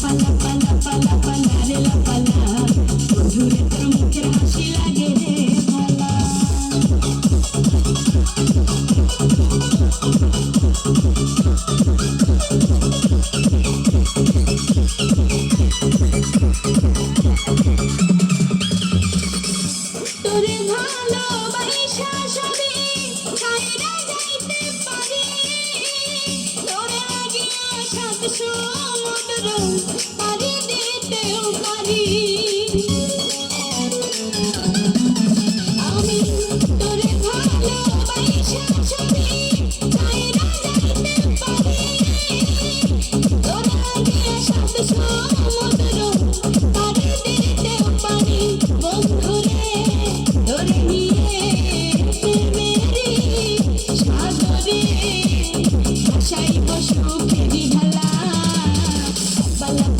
High পারি দিতেও পারি। love.